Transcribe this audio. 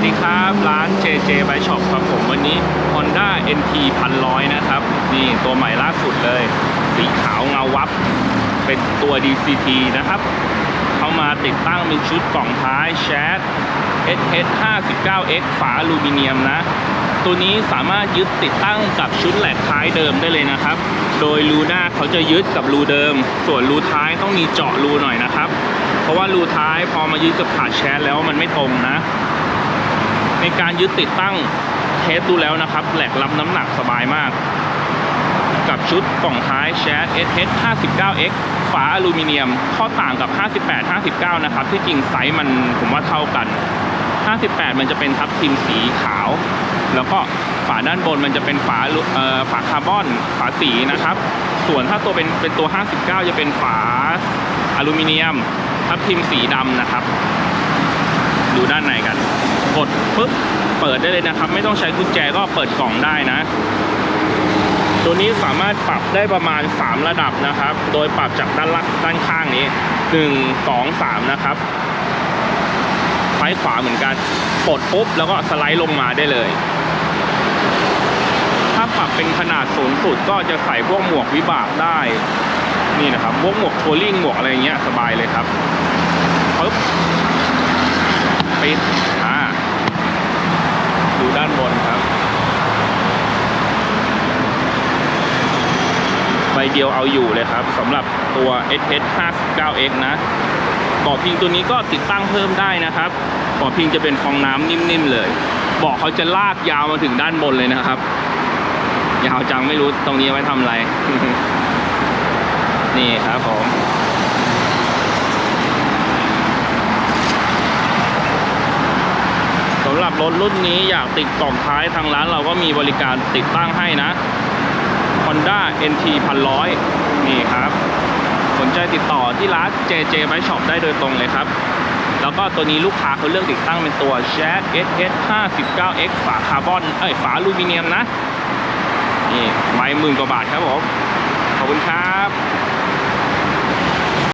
สดีครับร้าน JJ Bike Shop ครับผมวันนี้ Honda NT 1,100 นะครับ นี่ตัวใหม่ล่าสุดเลย สีขาวเงาวับ เป็นตัว DCT นะครับ เข้ามาติดตั้งเป็นชุดกล่องท้ายแชท SS 59X ฝาอลูมิเนียมนะ ตัวนี้สามารถยึดติดตั้งกับชุดแหลกท้ายเดิมได้เลยนะครับ โดยรูหน้าเขาจะยึดกับรูเดิม ส่วนรูท้ายต้องมีเจาะรูหน่อยนะครับ เพราะว่ารูท้ายพอมายึดกับขาแชทแล้วมันไม่ตรงนะ ในการยึดติดตั้งเทสดูแล้วนะครับ แหลกรับน้ำหนักสบายมาก กับชุดกล่องท้ายแชท SS 59X ฝาอลูมิเนียม ข้อต่างกับ 58 59 นะครับ ที่จริงไซส์มันผมว่าเท่ากัน 58 มันจะเป็นทับทิมสีขาว แล้วก็ฝาด้านบนมันจะเป็นฝาเอ่อฝาคาร์บอน ฝาสีนะครับ ส่วนถ้าตัวเป็นเป็นตัว 59 จะเป็นฝาอลูมิเนียมทับทิมสีดำนะครับ ดูด้านในกัน กดปุ๊บเปิดได้เลยนะครับ ไม่ต้องใช้กุญแจก็เปิดกล่องได้นะ ตัวนี้สามารถปรับได้ประมาณ 3 ระดับนะครับ โดยปรับจากด้านล่างด้านข้างนี้ 1 2 3 นะครับซ้ายขวาเหมือนกันกดปุ๊บแล้วก็สไลด์ลงมาได้เลย ถ้าปรับเป็นขนาดสูงสุดก็จะใส่พวกหมวกวิบากได้นี่นะครับพวกหมวกโทลิ่งหมวกอะไรเงี้ยสบายเลยครับปุ๊บปิด ด้านบนครับใบเดียวเอาอยู่เลยครับสำหรับตัว SS 59X นะเบาะพิงตัวนี้ก็ติดตั้งเพิ่มได้นะครับเบาะพิงจะเป็นฟองน้ำนิ่มๆเลยเบาะเขาจะลากยาวมาถึงด้านบนเลยนะครับยาวจังไม่รู้ตรงนี้ไว้ทำอะไร นี่ครับผม สำ หรับรถรุ่นนี้อยากติดกล่องท้ายทางร้านเราก็มีบริการติดตั้งให้นะ Honda NT 1,100 นี่ครับ สนใจติดต่อที่ร้าน JJ Bike Shop ได้โดยตรงเลยครับ แล้วก็ตัวนี้ลูกค้าเขาเลือกติดตั้งเป็นตัว Chat SS 59X ฝาคาร์บอนเอ้ยฝาอลูมิเนียมนะ นี่ใบหมื่นกว่าบาทครับผม ขอบคุณครับ